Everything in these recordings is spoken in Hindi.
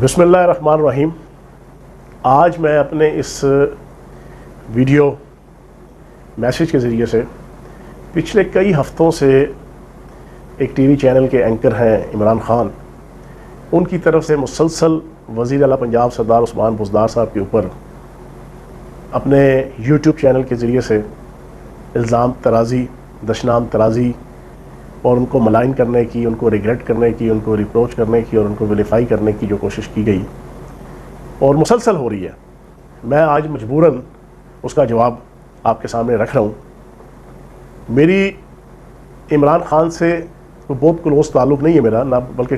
बिसमीम आज मैं अपने इस वीडियो मैसेज के ज़रिए से पिछले कई हफ़्तों से एक टीवी चैनल के एंकर हैं इमरान ख़ान। उनकी तरफ़ से मुसलसल वज़ी अला पंजाब सरदार उस्मान बुजदार साहब के ऊपर अपने यूट्यूब चैनल के ज़रिए से इल्ज़ाम तराज़ी, दशनाम तराज़ी और उनको मलाइन करने की, उनको रिग्रेट करने की, उनको रिप्रोच करने की और उनको वेरीफाई करने की जो कोशिश की गई। और मुसलसल हो रही है। मैं आज मजबूरन उसका जवाब आपके सामने रख रहा हूँ। मेरी इमरान ख़ान से कोई बहुत क्लोज ताल्लुक़ नहीं है मेरा, ना बल्कि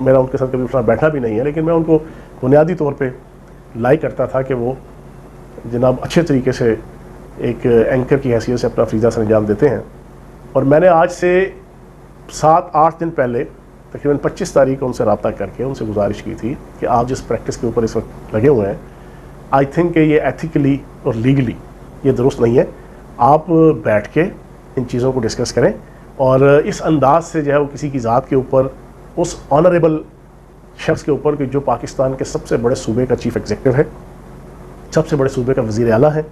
मेरा उनके साथ कभी उठना बैठना भी नहीं है, लेकिन मैं उनको बुनियादी तौर पे लाइक करता था कि वो जनाब अच्छे तरीके से एक एंकर की हैसियत से अपना फ्रीज़ा से अंजाम देते हैं। और मैंने आज से सात, आठ दिन पहले, तकरीबन पच्चीस तारीख को उनसे रबता करके, उनसे गुजारिश की थी कि आप जिस प्रैक्टिस के ऊपर इस वक्त लगे हुए हैं आई थिंक ये एथिकली और लीगली ये दुरुस्त नहीं है। आप बैठ के इन चीज़ों को डिस्कस करें और इस अंदाज से जो है वो किसी की ज़ात के ऊपर, उस ऑनरेबल शख्स के ऊपर कि जो पाकिस्तान के सबसे बड़े सूबे का चीफ़ एग्जेक्टिव है, सबसे बड़े सूबे का वज़ी अला है,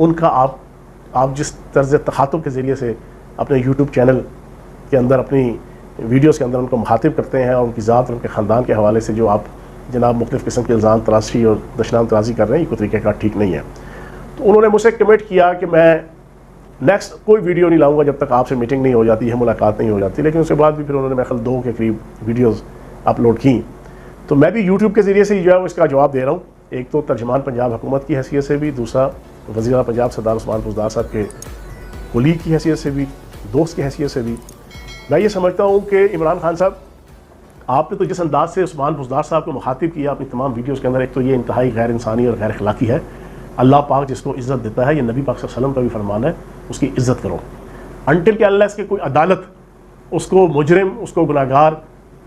उनका आप आप जिस तर्ज तखातुब के ज़रिए से अपने यूट्यूब चैनल के अंदर अपनी वीडियोस के अंदर उनको मुखातिब करते हैं और उनकी ज़ात उनके ख़ानदान के हवाले से जो आप जनाब मुख्तु किस्म के इल्ज़ाम तराशी और दशनाम तराजी कर रहे हैं, ये कोई तरीके का ठीक नहीं है। तो उन्होंने मुझसे कमेंट किया कि मैं नेक्स्ट कोई वीडियो नहीं लाऊँगा जब तक आपसे मीटिंग नहीं हो जाती है मुलाकात नहीं हो जाती। लेकिन उसके बाद भी फिर उन्होंने मेरे दो के करीब वीडियोज़ अपलोड की। तो मैं भी यूट्यूब के ज़रिए से जो है वो इसका जवाब दे रहा हूँ। एक तो तर्जमान पंजाब हुकूमत की हैसियत से भी, दूसरा वजी पंजाब सरदार उस्मान बुजदार साहब के कुली की हैसियत से भी, दोस्त की हैसियत से भी। मैं ये समझता हूँ कि इमरान खान साहब, आपने तो जिस अंदाज से उस्मान बुजदार साहब को मुखातिब किया, अपनी तमाम वीडियोज़ के अंदर, एक तो ये इंतहाई गैर इंसानी और गैर अखलाक़ी है। अल्लाह पाक जिसको इज़्ज़त देता है, ये नबी पाक वसल्लम का भी फरमान है, उसकी इज़्ज़त करो। अनटिल के अल्लाह इसके कोई अदालत, उसको मुजरम, उसको गुनागार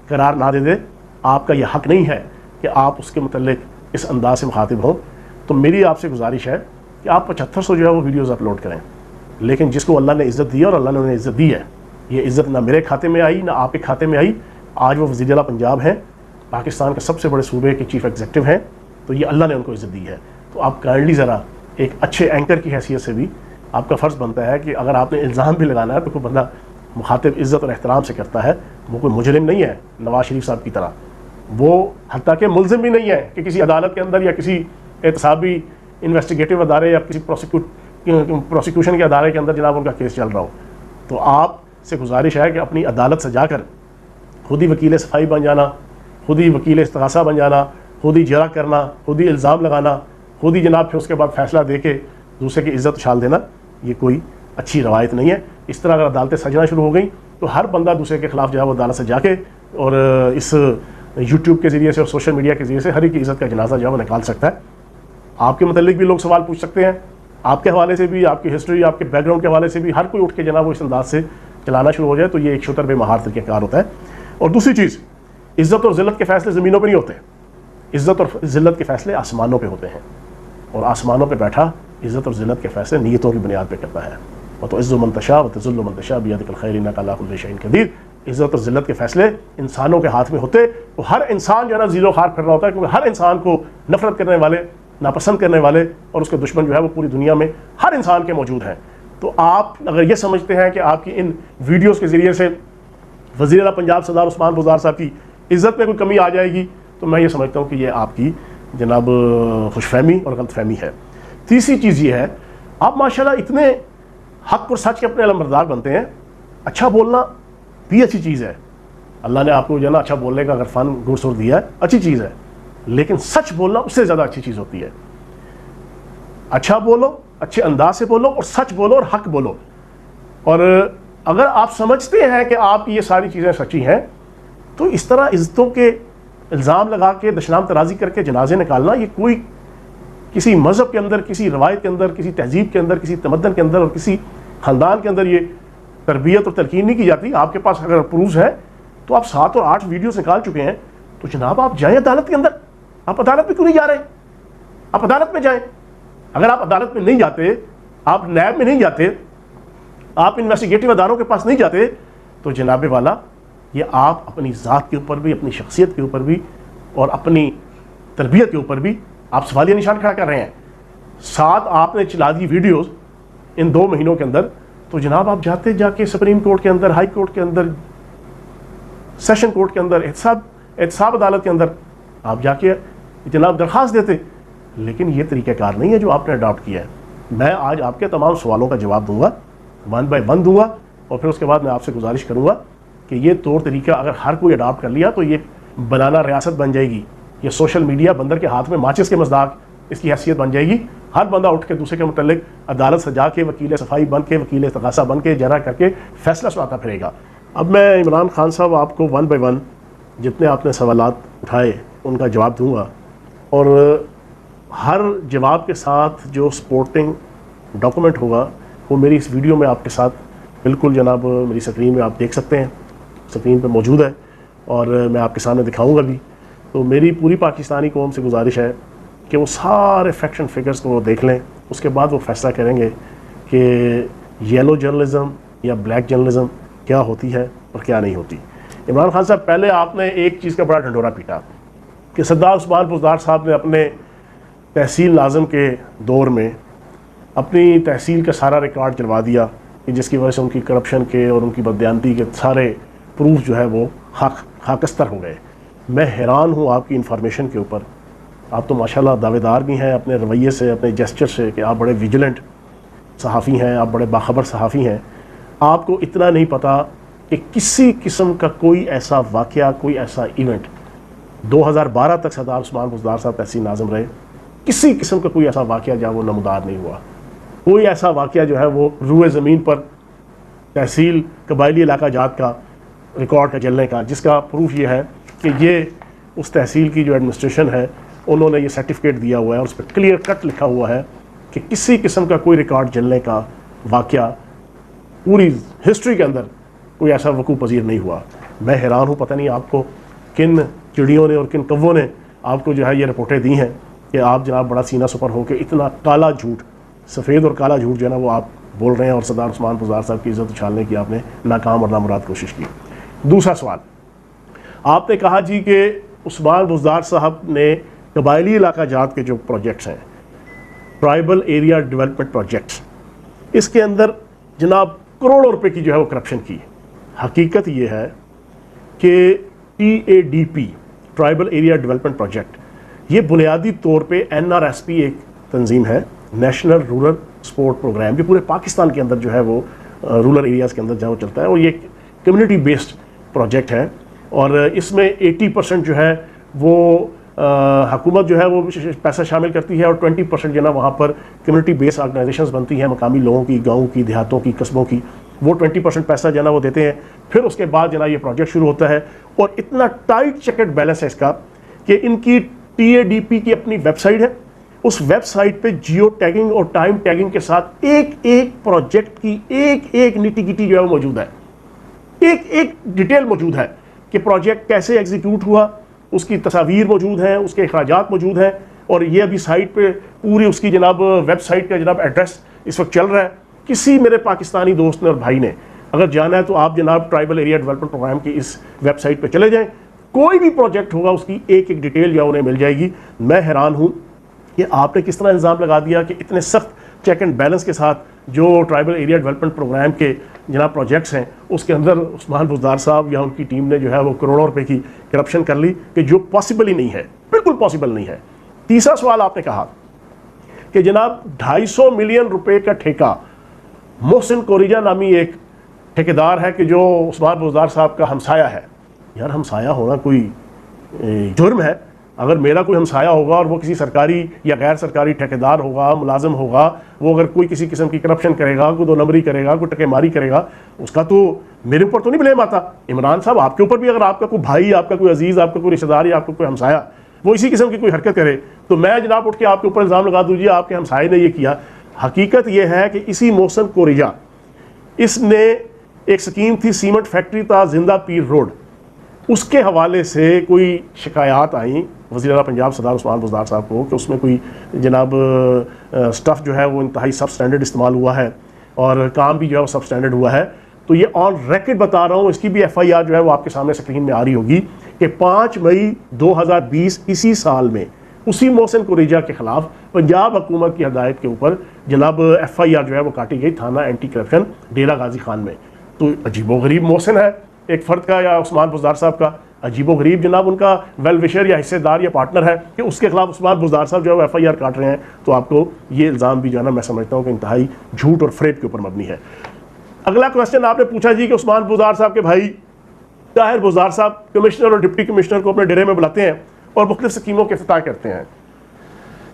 करार ना दे दे, आपका यह हक नहीं है कि आप उसके मतलब इस अंदाज से मुखातिब हों। तो मेरी आपसे गुजारिश है कि आप पचहत्तर सौ जो है वो वीडियोज़ अपलोड करें। लेकिन जिसको अल्लाह ने इज़्ज़त दी है और अल्लाह ने उन्हें इज़्ज़त दी है ये इज़्ज़त ना मेरे खाते में आई, ना आपके खाते में आई। आज वो वजी पंजाब हैं, पाकिस्तान के सबसे बड़े सूबे के चीफ़ एग्जेक्टिव हैं तो ये अल्लाह ने उनको इज़्ज़त दी है। तो आप काइंडली ज़रा एक अच्छे एंकर की हैसियत से भी आपका फ़र्ज़ बनता है कि अगर आपने इल्ज़ाम भी लगाना है तो कोई बंदा मुखातिब इज़्ज़त और एहतराम से करता है। वो कोई मुजरिम नहीं है, नवाज़ शरीफ साहब की तरह। वो हती के मुलजिम भी नहीं है कि किसी अदालत के अंदर या किसी एहतसाबी इन्वेस्टिगेटिव अदारे या किसी प्रोसिक्यूट प्रोसिक्यूशन के अदारे के अंदर जनाब उनका केस चल रहा हो। तो आप से गुजारिश है कि अपनी अदालत से जाकर खुद ही वकील सफ़ाई बन जाना, खुद ही वकील इस्तसा बन जाना, खुद ही जरा करना, खुद ही इल्ज़ाम लगाना, खुद ही जनाब फिर उसके बाद फैसला दे के दूसरे की इज़्ज़त उछाल देना, ये कोई अच्छी रवायत नहीं है। इस तरह अगर अदालतें सजना शुरू हो गई तो हर बंदा दूसरे के ख़िलाफ़ जो है वो अदालत से जाके और इस यूट्यूब के ज़रिए से और सोशल मीडिया के ज़रिए से हर एक इज़्ज़त का जनाजा जो है वो निकाल सकता है। आपके मतलब भी लोग सवाल पूछ सकते हैं, आपके हवाले से भी, आपकी हिस्ट्री, आपके बैकग्राउंड के हवाले से भी, हर कोई उठ के जनाब वो इस अंदाज से चलाना शुरू हो जाए तो ये एक शुतर बेमहार तरीक़ेकार होता है। और दूसरी चीज़, इज़्ज़त और ज़िल्लत के फ़ैसले ज़मीनों पर नहीं होते। इज़्ज़त और ज़िल्लत के फ़ैसले आसमानों पर होते हैं। और आसमानों पर बैठा इज़्ज़त और ज़िल्लत के फ़ैसले नीयतों की बुनियाद पर करता है। व तो इज़्ज़ मंतशा व तजुल्ल मंतशा बियदखैर कलाशन कदीर। इज़्ज़त और ज़िल्लत के फ़ैसले इंसानों के हाथ में होते। तो हर इंसान जो है ना, ज़ीरो खार फिर रहा होता है, क्योंकि हर इंसान को नफरत करने वाले, नापसंद करने वाले और उसके दुश्मन जो है, वो पूरी दुनिया में हर इंसान के मौजूद हैं। तो आप अगर ये समझते हैं कि आपकी इन वीडियोज़ के ज़रिए से वज़ी पंजाब सरदार उस्मान बुजार साहब की इज़्ज़त में कोई कमी आ जाएगी तो मैं ये समझता हूँ कि ये आपकी जनाब खुशफहमी और गलतफहमी है। तीसरी चीज़ ये है, आप माशाल्लाह इतने हक और सच के अपने अलमबरदार बनते हैं अच्छा बोलना भी अच्छी चीज़ है। अल्लाह ने आपको जो है ना अच्छा बोलने का अगर फ़न गुरसुर दिया है, अच्छी चीज़ है, लेकिन सच बोलना उससे ज़्यादा अच्छी चीज़ होती है। अच्छा बोलो अच्छे अंदाज से बोलो और सच बोलो और हक बोलो। और अगर आप समझते हैं कि आप ये सारी चीज़ें सच्ची हैं तो इस तरह इज़्ज़तों के इल्ज़ाम लगा के, दशनाम तराजी करके जनाजे निकालना, ये कोई किसी मज़हब के अंदर, किसी रवायत के अंदर, किसी तहजीब के अंदर, किसी तमदन के अंदर और किसी ख़ानदान के अंदर ये तरबियत और तरकीन नहीं की जाती। आपके पास अगर प्रूफ है तो आप सात और आठ वीडियोस निकाल चुके हैं तो जनाब आप जाएँ अदालत के अंदर। आप अदालत में क्यों नहीं जा रहे? आप अदालत में जाएँ। अगर आप अदालत में नहीं जाते, आप नैब में नहीं जाते, आप इन्वेस्टिगेटिव अदारों के पास नहीं जाते तो जनाब वाला, ये आप अपनी ज़ात के ऊपर भी, अपनी शख्सियत के ऊपर भी और अपनी तरबियत के ऊपर भी आप सवालिया निशान खड़ा कर रहे हैं। साथ आपने चला दी वीडियोस इन दो महीनों के अंदर तो जनाब आप जाते जाके सुप्रीम कोर्ट के अंदर हाई कोर्ट के अंदर सेशन कोर्ट के अंदर एहसाब एहसाब अदालत के अंदर, आप जाके जनाब दरख्वास्त देते। लेकिन ये तरीक़ाकार नहीं है जो आपने अडॉप्ट किया है। मैं आज आपके तमाम सवालों का जवाब दूँगा वन बाय वन दूँगा, और फिर उसके बाद मैं आपसे गुजारिश करूँगा कि ये तौर तरीका अगर हर कोई अडॉप्ट कर लिया तो ये बनाना रियासत बन जाएगी। ये सोशल मीडिया बंदर के हाथ में माचिस के मजदाक इसकी हैसियत बन जाएगी। हर बंदा उठ के दूसरे के मतलब अदालत सजा के वकील सफ़ाई बन के, वकील तकासा बन के, जरा करके फैसला सुनाता फिरेगा। अब मैं इमरान खान साहब, आपको वन बाई वन जितने आपने सवाल उठाए, उनका जवाब दूँगा। और हर जवाब के साथ जो सपोर्टिंग डॉक्यूमेंट होगा, वो मेरी इस वीडियो में आपके साथ बिल्कुल जनाब, मेरी स्क्रीन में आप देख सकते हैं। स्क्रीन पर मौजूद है और मैं आपके सामने दिखाऊँगा भी। तो मेरी पूरी पाकिस्तानी कौम से गुजारिश है कि वो सारे फैक्शन फिगर्स को वो देख लें। उसके बाद वो फैसला करेंगे कि येलो जर्नलिज़म या ब्लैक जर्नलिज़म क्या होती है और क्या नहीं होती। इमरान खान साहब, पहले आपने एक चीज़ का बड़ा ढंडोरा पीटा कि सरदार उस्मान बुजदार साहब ने अपने तहसील नाजम के दौर में अपनी तहसील का सारा रिकॉर्ड चलवा दिया कि जिसकी वजह से उनकी करप्शन के और उनकी बदयांती के सारे प्रूफ जो है वो हक हाकस्तर हो गए। मैं हैरान हूँ आपकी इन्फॉर्मेशन के ऊपर। आप तो माशाल्लाह दावेदार भी हैं, अपने रवैये से, अपने जेस्चर से कि आप बड़े विजिलेंट सहाफ़ी हैं, आप बड़े बाखबर सहाफ़ी हैं। आपको इतना नहीं पता कि किसी किस्म का कोई ऐसा वाक़ कोई ऐसा इवेंट 2012 तक सरदार उस्मान बुजदार साहब तहसील नाजम रहे। किसी किस्म का कोई ऐसा वाक़ जहाँ वो नमदार नहीं हुआ। कोई ऐसा वाक़ जो है वो रूए ज़मीन पर, तहसील, कबायली इलाका जात का रिकॉर्ड का चलने का, जिसका प्रूफ ये है कि ये उस तहसील की जो एडमिनिस्ट्रेशन है, उन्होंने ये सर्टिफिकेट दिया हुआ है और उस पर क्लियर कट लिखा हुआ है कि किसी किस्म का कोई रिकॉर्ड जलने का वाक़ पूरी हिस्ट्री के अंदर कोई ऐसा वकू पजीर नहीं हुआ। मैं हैरान हूँ, पता नहीं आपको किन चिड़ियों ने और किन कव्वों ने आपको जो है ये रिपोर्टें दी हैं। कि आप जनाब बड़ा सीना सुपर हो के इतना काला झूठ, सफ़ेद और काला झूठ जो है ना वो आप बोल रहे हैं और सरदार उस्मान पुजार साहब की इज़्ज़त उछालने की आपने नाकाम और नामुराद कोशिश की। दूसरा सवाल, आपने कहा जी कि उस्मान बुजदार साहब ने कबायली इलाका जात के जो प्रोजेक्ट्स हैं ट्राइबल एरिया डेवलपमेंट प्रोजेक्ट्स इसके अंदर जनाब करोड़ों रुपए की जो है वो करप्शन की हकीकत ये है कि T A D P tribal area development project ये बुनियादी तौर पे एन आर एस पी एक तंजीम है नेशनल रूरल स्पोर्ट प्रोग्राम जो पूरे पाकिस्तान के अंदर जो है वो रूरल एरियाज़ के अंदर जहाँ चलता है और ये कम्युनिटी बेस्ड प्रोजेक्ट है और इसमें 80 परसेंट जो है वो हकूमत जो है वो पैसा शामिल करती है और 20 परसेंट जो है ना वहाँ पर कम्युनिटी बेस्ड ऑर्गेनाइजेशंस बनती हैं, मकामी लोगों की, गाँव की, देहातों की, कस्बों की। वो 20 परसेंट पैसा जो है ना वो देते हैं। फिर उसके बाद जो ना ये प्रोजेक्ट शुरू होता है और इतना टाइट चेकेट बैलेंस है इसका कि इनकी टी की अपनी वेबसाइट है। उस वेबसाइट पे जियो टैगिंग और टाइम टैगिंग के साथ एक एक प्रोजेक्ट की एक एक निटी गिटी जो है मौजूद है। एक एक डिटेल मौजूद है कि प्रोजेक्ट कैसे एग्जीक्यूट हुआ, उसकी तस्वीर मौजूद हैं, उसके अखराज मौजूद हैं और ये अभी साइट पे पूरी उसकी जनाब वेबसाइट का जनाब एड्रेस इस वक्त चल रहा है। किसी मेरे पाकिस्तानी दोस्त ने और भाई ने, अगर जाना है तो आप जनाब ट्राइबल एरिया डेवलपमेंट प्रोग्राम की इस वेबसाइट पर चले जाएँ। कोई भी प्रोजेक्ट होगा, उसकी एक एक डिटेल या उन्हें मिल जाएगी। मैं हैरान हूँ कि आपने किस तरह इल्ज़ाम लगा दिया कि इतने सख्त चेक एंड बैलेंस के साथ जो ट्राइबल एरिया डेवलपमेंट प्रोग्राम के जना प्रोजेक्ट्स हैं, उसके अंदर उस्मान बुजदार साहब या उनकी टीम ने जो है वो करोड़ों रुपए की करप्शन कर ली कि जो पॉसिबल ही नहीं है, बिल्कुल पॉसिबल नहीं है। तीसरा सवाल आपने कहा कि जनाब 250 मिलियन रुपए का ठेका, मोहसिन कोरिजा नामी एक ठेकेदार है कि जो उस्मान बुजदार साहब का हमसाया है। यार हमसाया होना कोई जुर्म है। अगर मेरा कोई हमसाया होगा और वो किसी सरकारी या गैर सरकारी ठेकेदार होगा, मुलाजम होगा, वो अगर कोई किसी किस्म की करप्शन करेगा, कोई दो नंबरी करेगा, कोई टकेमारी करेगा, उसका तो मेरे ऊपर तो नहीं ब्लेम आता। इमरान साहब, आपके ऊपर भी अगर आपका कोई भाई, आपका कोई अज़ीज़, आपका कोई रिश्तेदार या आपका कोई हमसाया, वो इसी किस्म की कोई हरकत करे तो मैं जनाब उठ के आपके ऊपर इल्ज़ाम लगा दूँगी आपके हमसाए ने यह किया। हकीकत यह है कि इसी मौसम को रिजा। इसने एक स्कीम थी, सीमेंट फैक्ट्री था, ज़िंदा पीर रोड। उसके हवाले से कोई शिकायत आई वजी पंजाब सरदार उस्मान बुजदार साहब को कि उसमें कोई जनाब स्टफ़ जो है वो इंतहाई सब स्टैंडर्ड इस्तेमाल हुआ है और काम भी जो है वो सब स्टैंडर्ड हुआ है। तो ये ऑन रिकॉर्ड बता रहा हूँ, इसकी भी एफ़ आई आर जो है वो आपके सामने स्क्रीन में आ रही होगी कि पाँच मई 2020 इसी साल में उसी मोहसिन कुरेजा के खिलाफ पंजाब हुकूमत की हदायत के ऊपर जनाब एफ़ आई आर जो है वो काटी गई थाना एंटी करप्शन डेरा गाजी खान में। तो अजीबो गरीब मोहसिन है। एक फ़र्द का या उस्मान बुजदार साहब का अजीबो गरीब जनाब उनका वेल विशर या हिस्सेदार या पार्टनर है कि उसके खिलाफ उस्मान बुजदार साहब जो है वो एफ़ आई आर काट रहे हैं। तो आपको ये इल्ज़ाम भी जो है ना, मैं समझता हूँ कि इंतहाई झूठ और फ्रेब के ऊपर मबनी है। अगला क्वेश्चन आपने पूछा जी कि उस्मान बुजार साहब के भाई ताहिर बुजार साहब कमिश्नर और डिप्टी कमिश्नर को अपने डेरे में बुलाते हैं और मुख्तु स्कीमों के फतह करते हैं।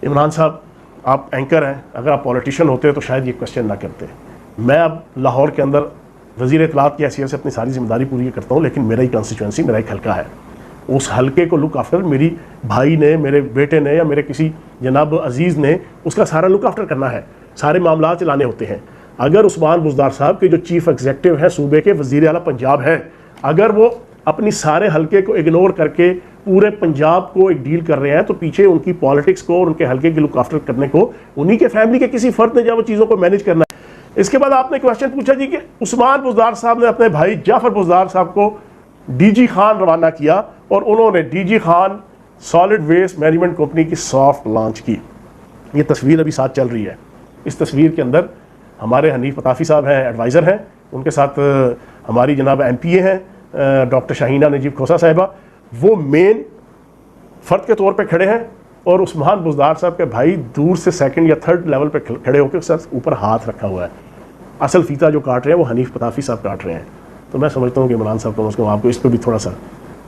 इमरान साहब, आप एंकर हैं। अगर आप पॉलिटिशियन होते हैं तो शायद ये क्वेश्चन ना करते। मैं अब लाहौर के अंदर वज़ीर इतलात की हैसियत से अपनी सारी ज़िम्मेदारी पूरी करता हूँ, लेकिन मेरा ही कंस्टिट्यूंसी मेरा एक हल्का है। उस हल्के को लुक आफ्टर मेरी भाई ने, मेरे बेटे ने या मेरे किसी जनाब अज़ीज़ ने, उसका सारा लुक आफ्टर करना है। सारे मामला चलाने होते हैं। अगर उस्मान बुजदार साहब के जो चीफ एग्जेक्टिव हैं, सूबे के वज़ीर अला पंजाब हैं, अगर वो अपनी सारे हल्के को इग्नोर करके पूरे पंजाब को एक डील कर रहे हैं तो पीछे उनकी पॉलिटिक्स को और उनके हल्के की लुक आफ्टर करने को, उन्हीं के फैमिली के किसी फर्द ने जब वो चीज़ों को मैनेज करना इसके बाद आपने क्वेश्चन पूछा जी कि उस्मान बुजदार साहब ने अपने भाई जाफ़र बुजदार साहब को डीजी खान रवाना किया और उन्होंने DG Khan solid waste management company की सॉफ्ट लॉन्च की। ये तस्वीर अभी साथ चल रही है। इस तस्वीर के अंदर हमारे हनीफ पताफ़ी साहब हैं एडवाइज़र हैं। उनके साथ हमारी जनाब एम पी ए हैं डॉक्टर शाहीना नजीब खोसा साहिबा। वो मेन फ़र्द के तौर पर खड़े हैं। और उस्मान बुजदार साहब के भाई दूर से सेकंड या थर्ड लेवल पे खड़े होकर सर ऊपर हाथ रखा हुआ है। असल फीता जो काट रहे हैं, वो हनीफ पताफ़ी साहब काट रहे हैं। तो मैं समझता हूँ कि इमरान साहब को आपको इस पर भी थोड़ा सा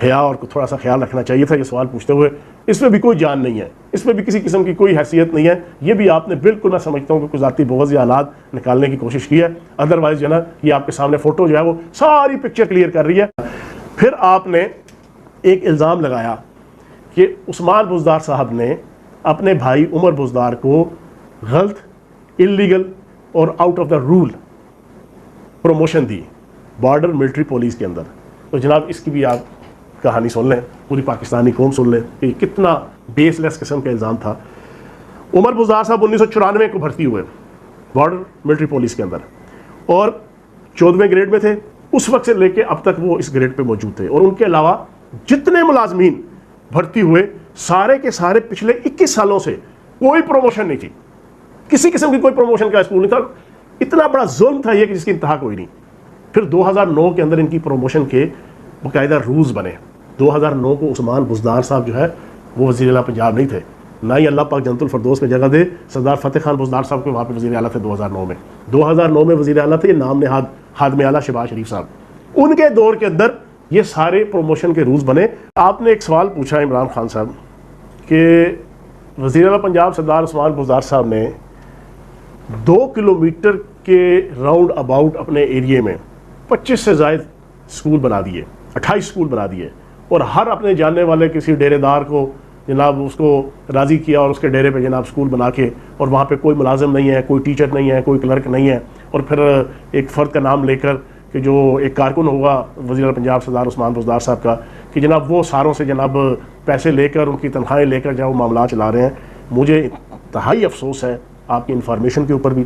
हया और थोड़ा सा ख्याल रखना चाहिए था। ये सवाल पूछते हुए इसमें भी कोई जान नहीं है। इसमें भी किसी किस्म की कोई हैसियत नहीं है। ये भी आपने बिल्कुल मैं समझता हूँ कि कुछ ज़ाती बोझ या हालात निकालने की कोशिश की है। अदरवाइज़ जो है ना, ये आपके सामने फ़ोटो जो है वो सारी पिक्चर क्लियर कर रही है। फिर आपने एक इल्ज़ाम लगाया। कि उस्मान बुजदार साहब ने अपने भाई उमर बुजदार को गलत इलीगल और out of the rule promotion the border military police के अंदर। तो जनाब, इसकी भी आप कहानी सुन लें, पूरी पाकिस्तानी कौम सुन लें कि कितना बेसलेस किस्म का इल्ज़ाम था। उमर बुजार साहब उन्नीस को भर्ती हुए बॉर्डर मिलिट्री पुलिस के अंदर और चौदहवें ग्रेड में थे। उस वक्त से लेके अब तक वो इस ग्रेड पे मौजूद थे और उनके अलावा जितने मुलाजमीन भर्ती हुए सारे के सारे पिछले 21 सालों से कोई प्रमोशन नहीं थी। किसी किस्म की कोई प्रमोशन का स्कूल नहीं था। इतना बड़ा जुल्म था यह कि जिसकी इंतहा कोई नहीं। फिर 2009 के अंदर इनकी प्रमोशन के बाकायदा रूल्स बने। 2009 को उस्मान बुजदार साहब जो है, वो वजी अला पंजाब नहीं थे। ना ही अल्लाह पाक जनतुल फरदोस में जगह दे, सरदार फतेह खान बुजदार साहब के वहाँ पर वजी अला थे 2009 में। 2009 में वजी अला थे नाम ने हाद हादम आला शबाज शरीफ साहब। उनके दौर के अंदर ये सारे प्रमोशन के रूल्स बने। आपने एक सवाल पूछा इमरान खान साहब कि वजी अला पंजाब सरदार उस्मान गुजार साहब ने दो किलोमीटर के राउंड अबाउट अपने एरिए में 25 से जायद स्कूल बना दिए 28 स्कूल बना दिए और हर अपने जानने वाले किसी डेरेदार को जनाब उसको राज़ी किया और उसके डेरे पे जनाब स्कूल बना के और वहाँ पे कोई मुलाजिम नहीं है, कोई टीचर नहीं है, कोई क्लर्क नहीं है और फिर एक फ़र्द का नाम लेकर कि जो एक कारकुन होगा वजी पंजाब सरदार उस्मान बुजदार साहब का कि जनाब वो सारों से जनाब पैसे लेकर उनकी तनख्वाहें लेकर वो मामला चला रहे हैं। मुझे इंतहाई अफसोस है आपकी इन्फॉर्मेशन के ऊपर भी।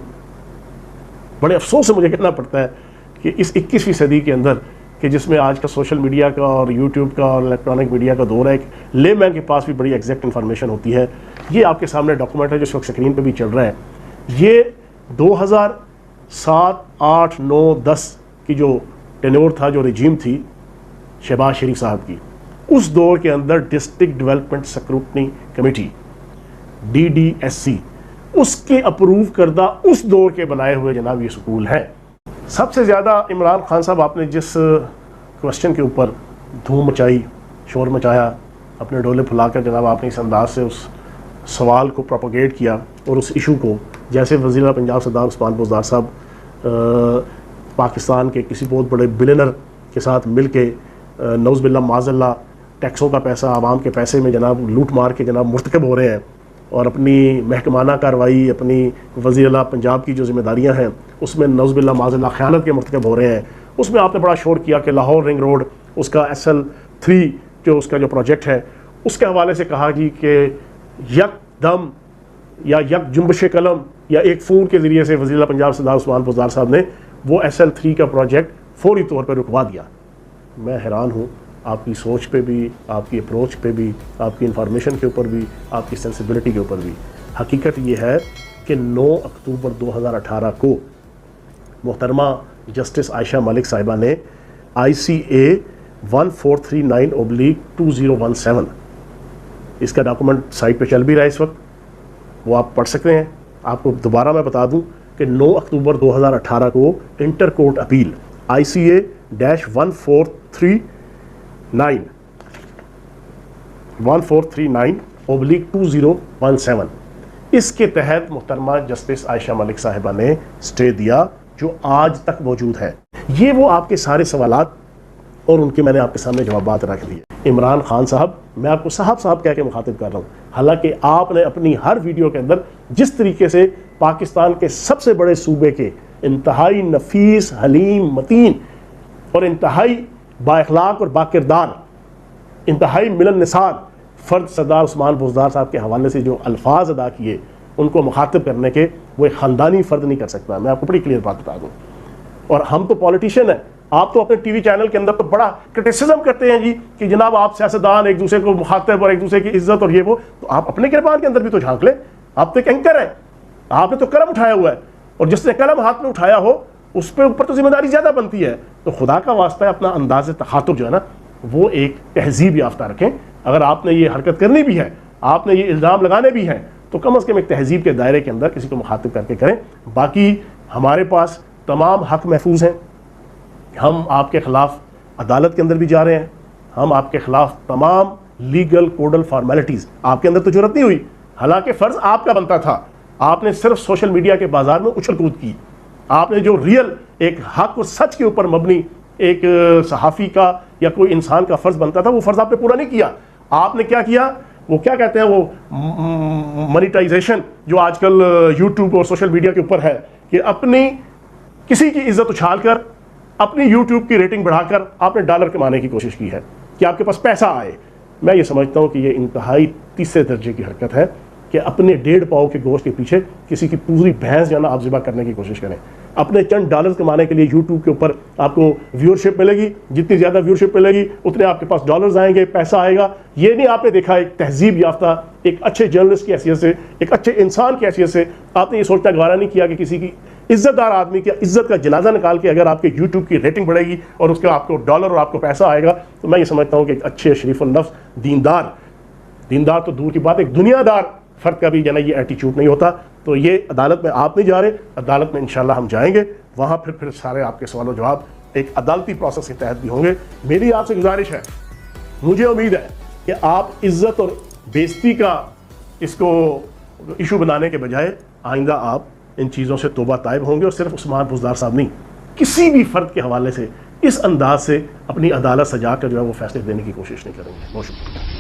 बड़े अफसोस से मुझे कहना पड़ता है कि इस इक्कीसवीं सदी के अंदर कि जिसमें आज का सोशल मीडिया का और यूट्यूब का और इलेक्ट्रॉनिक मीडिया का दौर है एक ले मैन के पास भी बड़ी एग्जैक्ट इन्फॉर्मेशन होती है। ये आपके सामने डॉक्यूमेंट है जो इस वक्त स्क्रीन पर भी चल रहा है। ये दो 2007, 8, 9, 10 की जो टेन्योर था, जो रिजीम थी, शहबाज शरीफ साहब की, उस दौर के अंदर district development scrutiny committee DDSC उसके अप्रूव करदा उस दौर के बनाए हुए जनाब ये स्कूल हैं। सबसे ज़्यादा इमरान खान साहब, आपने जिस क्वेश्चन के ऊपर धूम मचाई, शोर मचाया, अपने डोले फुलाकर जनाब आपने इस अंदाज से उस सवाल को प्रोपोगेट किया और उस इशू को, जैसे वजी पंजाब सरदार उस्मान बुजदार साहब पाकिस्तान के किसी बहुत बड़े बिलेनर के साथ मिल के नौज़ बिल्ला माजल्ला टैक्सों का पैसा, आवाम के पैसे में जनाब लूट मार के जनाब मुर्तकब हो रहे हैं और अपनी महकमाना कार्रवाई, अपनी वजी अला पंजाब की जो जिम्मेदारियाँ हैं, उसमें नजबिल्ला माजल्ला ख़यानत के मरतब हो रहे हैं। उसमें आपने बड़ा शोर किया कि लाहौर रिंग रोड, उसका एस एल थ्री जो उसका जो प्रोजेक्ट है, उसके हवाले से कहा जी कि यक दम या यक जुम्बश कलम या एक फ़ोन के ज़रिए से वजी पंजाब सरदार उस्मान बुजार साहब ने वो एस एल थ्री का प्रोजेक्ट फौरी तौर पर रुकवा दिया। मैं हैरान हूँ। आपकी सोच पे भी, आपकी अप्रोच पे भी, आपकी इंफॉर्मेशन के ऊपर भी, आपकी सेंसिबिलिटी के ऊपर भी। हकीकत ये है कि 9 अक्टूबर 2018 को मोहतरमा जस्टिस आयशा मलिक साहिबा ने I C A one four three nine oblique two zero one seven इसका डॉक्यूमेंट साइट पे चल भी रहा है इस वक्त। वो आप पढ़ सकते हैं। आपको दोबारा मैं बता दूँ कि 9 अक्टूबर 2018 को inter court appeal I C A dash one four three nine. One four three nine oblique two zero one seven. इसके तहत मुहतरमा जस्टिस आयशा मलिक साहिबा ने स्टे दिया, जो आज तक मौजूद है। ये वो आपके सारे सवालात और उनके मैंने आपके सामने जवाब रख दिए इमरान खान साहब, मैं आपको साहब साहब कह के मुखातिब कर रहा हूँ। हालाँकि आपने अपनी हर वीडियो के अंदर जिस तरीके से पाकिस्तान के सबसे बड़े सूबे के इंतहाई नफीस, हलीम, मतीन और इंतहाई बाखलाक और बाकिरदार, इंतहाई मिलन निसार फ़र्द सरदार उस्मान बुजदार साहब के हवाले से जो अल्फाज अदा किए, उनको मुखातिब करने के वो एक ख़ानदानी फ़र्द नहीं कर सकता। मैं आपको बड़ी क्लियर बात बता दूँ। और हम तो पॉलिटिशियन हैं आप तो अपने टीवी चैनल के अंदर तो बड़ा क्रिटिसिज्म करते हैं जी कि जनाब आप सियासतदान एक दूसरे को मुखातिब और एक दूसरे की इज़्ज़त और ये वो तो आप अपने गिरबान के अंदर भी तो झाँक लें। आप तो एक एंकर हैं। आपने तो कलम उठाया हुआ है। और जिसने कलम हाथ में उठाया हो, उस पर ऊपर तो ज़िम्मेदारी ज़्यादा बनती है। तो खुदा का वास्ता है अपना अंदाज तखातुर जो है ना, वो एक तहजीब याफ्ता रखें। अगर आपने ये हरकत करनी भी है, आपने ये इल्ज़ाम लगाने भी हैं तो कम अज़ कम एक तहजीब के दायरे के अंदर किसी को मुखातिब करके करें। बाकी हमारे पास तमाम हक महफूज हैं। हम आपके ख़िलाफ़ अदालत के अंदर भी जा रहे हैं। हम आपके ख़िलाफ़ तमाम लीगल कोडल फॉर्मेलिटीज़ आपके अंदर तो ज़रूरत नहीं हुई। हालाँकि फ़र्ज़ आपका बनता था। आपने सिर्फ़ सोशल मीडिया के बाज़ार में उछल कूद की। आपने जो रियल एक हक और सच के ऊपर मबनी, एक सहाफ़ी का या कोई इंसान का फ़र्ज़ बनता था, वो फ़र्ज़ आपने पूरा नहीं किया। आपने क्या किया? वो क्या कहते हैं, वो मोनिटाइजेशन जो आजकल यूट्यूब और सोशल मीडिया के ऊपर है कि अपनी किसी की इज़्ज़त उछाल कर अपनी यूट्यूब की रेटिंग बढ़ाकर आपने डॉलर कमाने की कोशिश की है। कि आपके पास पैसा आए। मैं ये समझता हूँ कि ये इंतहाई तीसरे दर्जे की हरकत है कि अपने डेढ़ पाव के गोश्त के पीछे किसी की पूरी भैंस जाना आप ज़िबा करने की कोशिश करें। अपने चंद डॉलर कमाने के लिए यूट्यूब के ऊपर आपको व्यूअरशिप मिलेगी। जितनी ज़्यादा व्यूअरशिप मिलेगी, उतने आपके पास डॉलर्स आएँगे, पैसा आएगा। ये नहीं आपने देखा एक तहजीब याफ्ता, एक अच्छे जर्नलिस्ट की हैसियत से, एक अच्छे इंसान की हैसियत से आपने ये सोचना गवारा नहीं किया कि किसी की इज्जतदार आदमी की इज़्ज़त का जनाजा निकाल के अगर आपके यूट्यूब की रेटिंग बढ़ेगी और उसका आपको डॉलर और आपको पैसा आएगा तो मैं ये समझता हूँ कि एक अच्छे शरीफ नफ्स दीनदार। दीनदार तो दूर की बात, एक दुनियादार फ़र्द का भी जाना ये एटीट्यूड नहीं होता। तो ये अदालत में आप नहीं जा रहे, अदालत में इंशाल्लाह हम जाएँगे। वहाँ फिर फिर सारे आपके सवाल जवाब एक अदालती प्रोसेस के तहत भी होंगे। मेरी आपसे गुजारिश है, मुझे उम्मीद है कि आप इज़्ज़त और बेजती का इसको इशू बनाने के बजाय आइंदा आप इन चीज़ों से तोबा तायब होंगे और सिर्फ़ उस्मान बुजदार साहब नहीं, किसी भी फ़र्द के हवाले से, इस अंदाज से अपनी अदालत सजा कर जो है वो फैसले देने की कोशिश नहीं करेंगे। बहुत शुक्रिया।